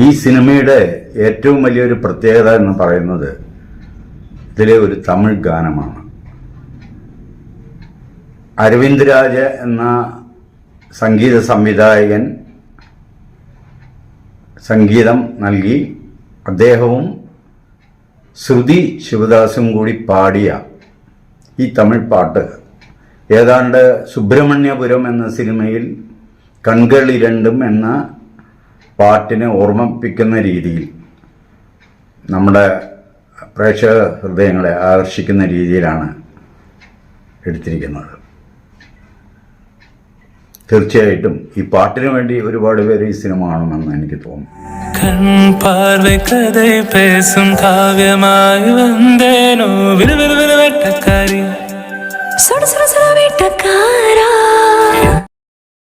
ഈ സിനിമയുടെ ഏറ്റവും വലിയൊരു പ്രത്യേകത എന്ന് പറയുന്നത് ഇതിലെ ഒരു തമിഴ് ഗാനമാണ്. അരവിന്ദ് രാജ എന്ന സംഗീത സംവിധായകൻ സംഗീതം നൽകി അദ്ദേഹവും ശ്രുതി ശിവദാസും കൂടി പാടിയ ഈ തമിഴ് പാട്ട്. ഏതാണ്ട് സുബ്രഹ്മണ്യപുരം എന്ന സിനിമയിൽ കൺകളി രണ്ടും എന്ന പാട്ടിനെ ഓർമ്മിപ്പിക്കുന്ന രീതിയിൽ നമ്മുടെ പ്രേക്ഷക ഹൃദയങ്ങളെ ആകർഷിക്കുന്ന രീതിയിലാണ് എടുത്തിരിക്കുന്നത്. തീർച്ചയായിട്ടും ഈ പാട്ടിനു വേണ്ടി ഒരുപാട് പേര് ഈ സിനിമ കാണുമെന്ന് എനിക്ക് തോന്നുന്നു.